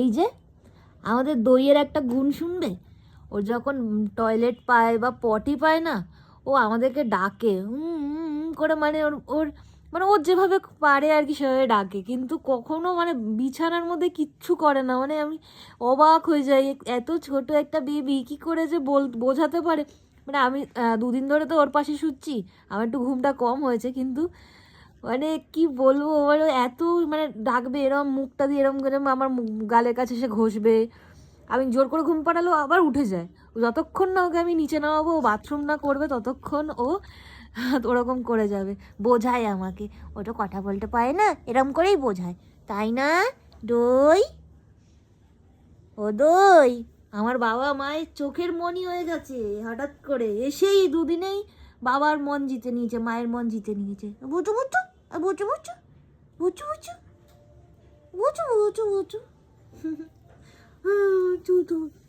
এই যে, আমাদের দইয়ের একটা গুণ শুনবে? ও যখন টয়লেট পায় বা পটি পায় না, ও আমাদেরকে ডাকে। করে মানে ওর ওর মানে ওর যেভাবে পারে আর কি সেভাবে ডাকে। কিন্তু কখনো মানে বিছানার মধ্যে কিচ্ছু করে না। মানে আমি অবাক হয়ে যাই। এত ছোট একটা বেবি কি করে যে বল, বোঝাতে পারে? মানে আমি দুদিন ধরে তো ওর পাশে শুচ্ছি। আমার একটু ঘুমটা কম হয়েছে, কিন্তু মানে কি বলব মানে এত মানে ডাকবে, এরম মুখটা দিয়ে এরম করে আমার গালের কাছে এসে ঘষবে। আমি জোর করে ঘুম পাড়ালো, আবার উঠে যায়। যতক্ষণ না ওকে আমি নিচে নামাবো বাথরুম না করবে, ততক্ষণ ও ওরকম করে যাবে। বোঝায় আমাকে। ওটা কথা বলতে পারে না, এরম করেই বোঝায়। তাই না? দই? ও দই? আমার বাবা মায়ের চোখের মনি হয়ে গেছে, হঠাৎ করে। এসেই দুদিনেই বাবার মন জিতে নিয়েছে, মায়ের মন জিতে নিয়েছে। বুঝু বুঝু। Burcu Burcu. Burcu Burcu. Burcu Burcu Burcu. Aa, çok tatlı.